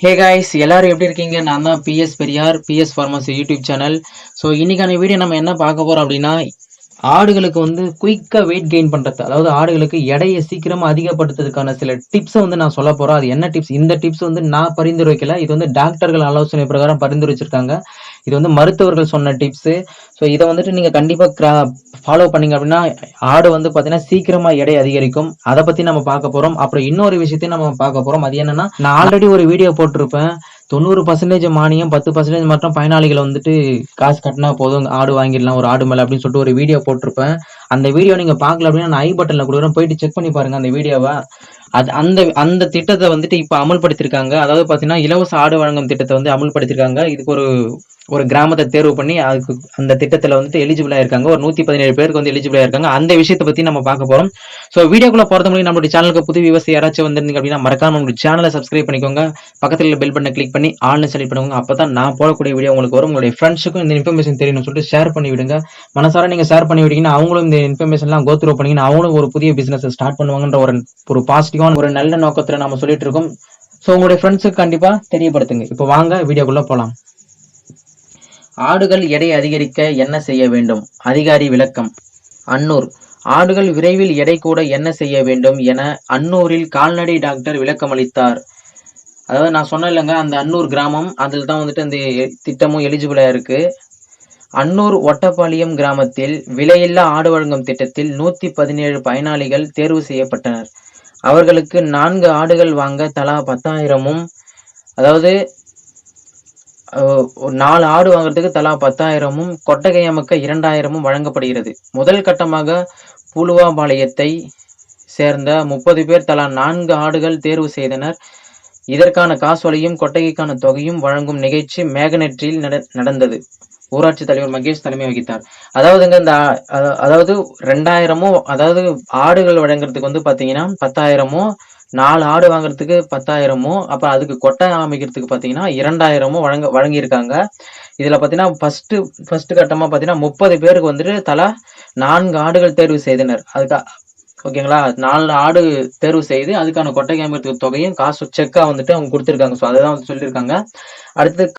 Hey guys எல்லாரும் எப்படி இருக்கீங்க? நான் தான் PS Periyar PS pharmacy YouTube channel so இன்னைக்கான வீடியோ நம்ம என்ன பார்க்க போறோம் அப்படின்னா ஆடுகளுக்கு வந்து குயிக்காக வெயிட் கெயின் பண்ணுறது அதாவது ஆடுகளுக்கு எடையை சீக்கிரமாக அதிகப்படுத்துறதுக்கான சில டிப்ஸை வந்து நான் சொல்ல போகிறேன் அது என்ன டிப்ஸ் இந்த டிப்ஸ் வந்து நான் பரிந்துரைக்கல. இது வந்து டாக்டர்கள் ஆலோசனை பிரகாரம் பரிந்துரைச்சிருக்காங்க. இது வந்து மருத்துவர்கள் சொன்ன டிப்ஸு ஸோ இதை வந்துட்டு நீங்கள் கண்டிப்பாக க்ரா ஃபாலோ பண்ணீங்க அப்படின்னா ஆடு வந்து பார்த்தீங்கன்னா சீக்கிரமாக எடை அதிகரிக்கும். அதை பற்றி நம்ம பார்க்க போகிறோம் அப்புறம் இன்னொரு விஷயத்தையும் நம்ம பார்க்க போகிறோம் அது என்னன்னா நான் ஆல்ரெடி ஒரு வீடியோ போட்டிருப்பேன். தொண்ணூறு பர்சன்டேஜ் மானியம் பத்து பர்சன்டேஜ் மட்டும் பயனாளிகள் வந்துட்டு காசு கட்டினா போதும். ஆடு வாங்கிடலாம் ஒரு ஆடு மேலே அப்படின்னு சொல்லிட்டு ஒரு வீடியோ போட்டிருப்பேன். அந்த வீடியோ நீங்கள் பார்க்கல அப்படின்னா நான் ஐ பட்டனில் கொடுக்குறேன். போயிட்டு செக் பண்ணி பாருங்க அந்த வீடியோவை அது அந்த அந்த திட்டத்தை வந்துட்டு இப்போ அமல்படுத்தியிருக்காங்க. அதாவது பார்த்தீங்கன்னா இலவச ஆடு வழங்கும் திட்டத்தை வந்து அமல்படுத்தியிருக்காங்க. இதுக்கு ஒரு ஒரு கிராமத்தை தேர்வு பண்ணி அதுக்கு அந்த திட்டத்தில் வந்துட்டு எலிஜிபிளாக இருக்காங்க ஒரு நூற்றி பதினேழு பேருக்கு வந்து எலிஜிபிளாக இருக்காங்க அந்த விஷயத்தை பற்றி நம்ம பார்க்க போகிறோம் ஸோ வீடியோக்குள்ளே போகிறது முடியும் நம்மளுடைய சேனலுக்கு புது விவசாயம் யாராச்சும் வந்திருந்தீங்க அப்படின்னா மறக்காம நம்மளுடைய சேனலை சப்ஸ்கிரைப் பண்ணிக்கோங்க. பக்கத்தில் பெல் பண்ண கிளிக் பண்ணி ஆன்லைன் செலக்ட் பண்ணுவோங்க அப்போ தான் நான் போடக்கூடிய வீடியோ உங்களுக்கு வரும். உங்களுடைய ஃப்ரெண்ட்ஸுக்கும் இந்த இன்ஃபர்மேஷன் தெரியணும்னு சொல்லிட்டு ஷேர் பண்ணி விடுங்க. மனசார நீங்கள் ஷேர் பண்ணி விட்டீங்கன்னா அவங்களும் இந்த இன்ஃபர்மேஷன்லாம் கோத்ரூ பண்ணிங்கன்னா அவங்களும் ஒரு புதிய பிசினஸ் ஸ்டார்ட் பண்ணுவாங்கன்ற ஒரு ஒரு பாசிட்டிவான ஒரு நல்ல நோக்கத்தில் நம்ம சொல்லிட்டு இருக்கோம். ஸோ உங்களுடைய ஃப்ரெண்ட்ஸுக்கு கண்டிப்பாக தெரியப்படுத்துங்க. இப்போ வாங்க வீடியோக்குள்ளே போகலாம் ஆடுகள் எடை அதிகரிக்க என்ன செய்ய வேண்டும்? அதிகாரி விளக்கம். அன்னூர். ஆடுகள் விரைவில் எடை கூட என்ன செய்ய வேண்டும் என அன்னூரில் கால்நடை டாக்டர் விளக்கமளித்தார். அதாவது நான் சொன்னேன் இல்லைங்க அந்த அன்னூர் கிராமம் அதில் தான் வந்துட்டு அந்த திட்டமும் எலிஜிபிளாக இருக்குது அன்னூர் ஒட்டப்பாளையம் கிராமத்தில் விலையில்லா ஆடு வழங்கும் திட்டத்தில் நூற்றி பதினேழு பயனாளிகள் தேர்வு செய்யப்பட்டனர். அவர்களுக்கு நான்கு ஆடுகள் வாங்க தலா பத்தாயிரமும் அதாவது ஒரு நாலு ஆடு வாங்குறதுக்கு தலா பத்தாயிரமும் கொட்டகை அமைக்க இரண்டாயிரமும் வழங்கப்படுகிறது. முதல் கட்டமாக புலுவாபாளையத்தை சேர்ந்த முப்பது பேர் தலா நான்கு ஆடுகள் தேர்வு செய்தனர். இதற்கான காசோலையும் கொட்டகைக்கான தொகையும் வழங்கும் நிகழ்ச்சி மேகனெற்றில் நட- நடந்தது. ஊராட்சி தலைவர் மகேஷ் தலைமை வகித்தார். அதாவதுங்க இந்த அதாவது ரெண்டாயிரமும் அதாவது ஆடுகள் வழங்குறதுக்கு வந்து பார்த்தீங்கன்னா பத்தாயிரமோ நாலு ஆடு வாங்குறதுக்கு பத்தாயிரமும் அப்புறம் அதுக்கு கொட்டை அமைக்கிறதுக்கு பார்த்தீங்கன்னா இரண்டாயிரமும் வழங்க வழங்கியிருக்காங்க. இதில் பார்த்தீங்கன்னா ஃபஸ்ட்டு ஃபஸ்ட்டு கட்டமாக பாத்தீங்கன்னா முப்பது பேருக்கு வந்துட்டு தலா நான்கு ஆடுகள் தேர்வு செய்தனர். அதுக்கா ஓகேங்களா? நாலு ஆடு தேர்வு செய்து அதுக்கான கொட்டை அமைக்கிறதுக்கு தொகையும் காசு செக்காக வந்துட்டு அவங்க கொடுத்துருக்காங்க. ஸோ அதை தான் வந்து சொல்லியிருக்காங்க. அடுத்து